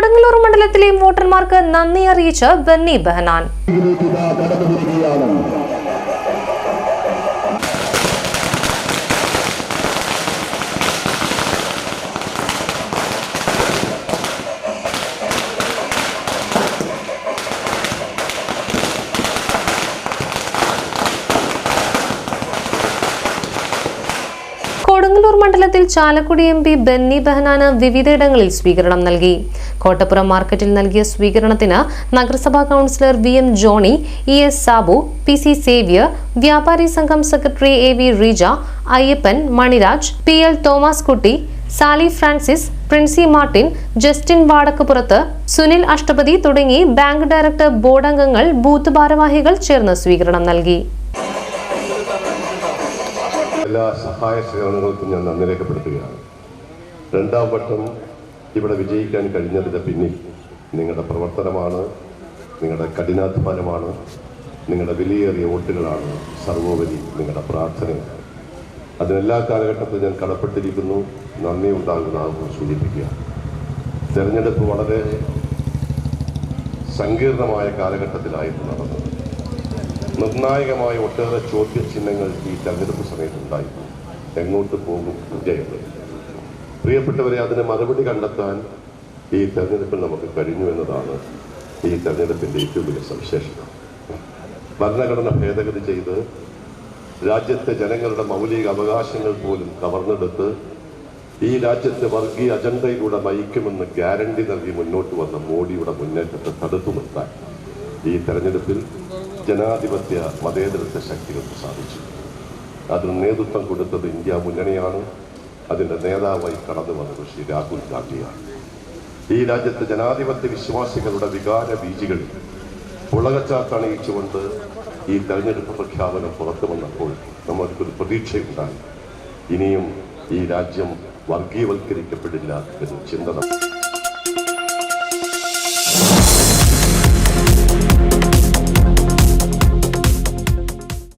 കൊടുങ്ങല്ലൂർ മണ്ഡലത്തിലെ വോട്ടർമാർക്ക് നന്ദി അറിയിച്ച് ബെന്നി ബെഹനാൻ. കൊടുങ്ങല്ലൂർ മണ്ഡലത്തിൽ ചാലക്കുടി എം പി ബെന്നി ബെഹനാന് വിവിധയിടങ്ങളിൽ സ്വീകരണം നൽകി. കോട്ടപ്പുറം മാർക്കറ്റിൽ നൽകിയ സ്വീകരണത്തിന് നഗരസഭാ councillor V M Johny E S Sabu P C Xavier വ്യാപാരി സംഘം secretary A V Reeja Ayyappan Maniraj P L Thomas Kutty Sally Francis Princy Martin Justin Vadakkapurath Sunil Ashtapathi തുടങ്ങി ബാങ്ക് ഡയറക്ടർ ബോർഡ് അംഗങ്ങൾ booth ഭാരവാഹികൾ ചേർന്ന് സ്വീകരണം നൽകി. എല്ലാ സഹായ സേവനങ്ങൾക്കും ഞാൻ നന്ദി രേഖപ്പെടുത്തുകയാണ്. രണ്ടാം വട്ടം ഇവിടെ വിജയിക്കാൻ കഴിഞ്ഞതിന് പിന്നിൽ നിങ്ങളുടെ പ്രവർത്തനമാണ് നിങ്ങളുടെ കഠിനാധ്വാനമാണ് നിങ്ങളുടെ വിലയേറിയ വോട്ടുകളാണ് സർവോപരി നിങ്ങളുടെ പ്രാർത്ഥനയാണ്. അതിനെല്ലാ കാലഘട്ടത്തിലും ഞാൻ കടപ്പെട്ടിരിക്കുന്നു നന്ദി ഉണ്ടാകുന്നതാകും സൂചിപ്പിക്കുക തെരഞ്ഞെടുപ്പ് വളരെ സങ്കീർണമായ കാലഘട്ടത്തിലായിരുന്നു നടന്നത്. നിർണായകമായ ഒട്ടേറെ ചോദ്യചിഹ്നങ്ങൾ ഈ തെരഞ്ഞെടുപ്പ് സമയത്തുണ്ടായിരുന്നു. എങ്ങോട്ട് പോകും ജയങ്ങൾ പ്രിയപ്പെട്ടവരെ അതിന് മറുപടി കണ്ടെത്താൻ ഈ തെരഞ്ഞെടുപ്പിൽ നമുക്ക് കഴിഞ്ഞു എന്നതാണ് ഈ തെരഞ്ഞെടുപ്പിന്റെ ഏറ്റവും വലിയ സവിശേഷത. ഭരണഘടന ഭേദഗതി ചെയ്ത് രാജ്യത്തെ ജനങ്ങളുടെ മൗലിക അവകാശങ്ങൾ പോലും കവർന്നെടുത്ത് ഈ രാജ്യത്തെ വർഗീയ അജണ്ടയിലൂടെ നയിക്കുമെന്ന് ഗ്യാരണ്ടി നൽകി മുന്നോട്ട് വന്ന മോഡിയുടെ മുന്നേറ്റത്തെ തടുത്തു നിർത്താൻ ഈ തെരഞ്ഞെടുപ്പിൽ ജനാധിപത്യ മതേതരത്വ ശക്തികൾക്ക് സാധിച്ചു. അതിന് നേതൃത്വം കൊടുത്തത് ഇന്ത്യ മുന്നണിയാണ്. അതിന്റെ നേതാവായി കടന്നു വന്നത് ശ്രീ രാഹുൽ ഗാന്ധിയാണ്. ഈ രാജ്യത്തെ ജനാധിപത്യ വിശ്വാസികളുടെ വികാര ബീജികളിൽ പുളകച്ചാത്തണയിച്ചുകൊണ്ട് ഈ തെരഞ്ഞെടുപ്പ് പ്രഖ്യാപനം പുറത്തു വന്നപ്പോൾ നമുക്കൊരു പ്രതീക്ഷയുണ്ടായി. ഇനിയും ഈ രാജ്യം വർഗീയവൽക്കരിക്കപ്പെടില്ല എന്ന് ചിന്ത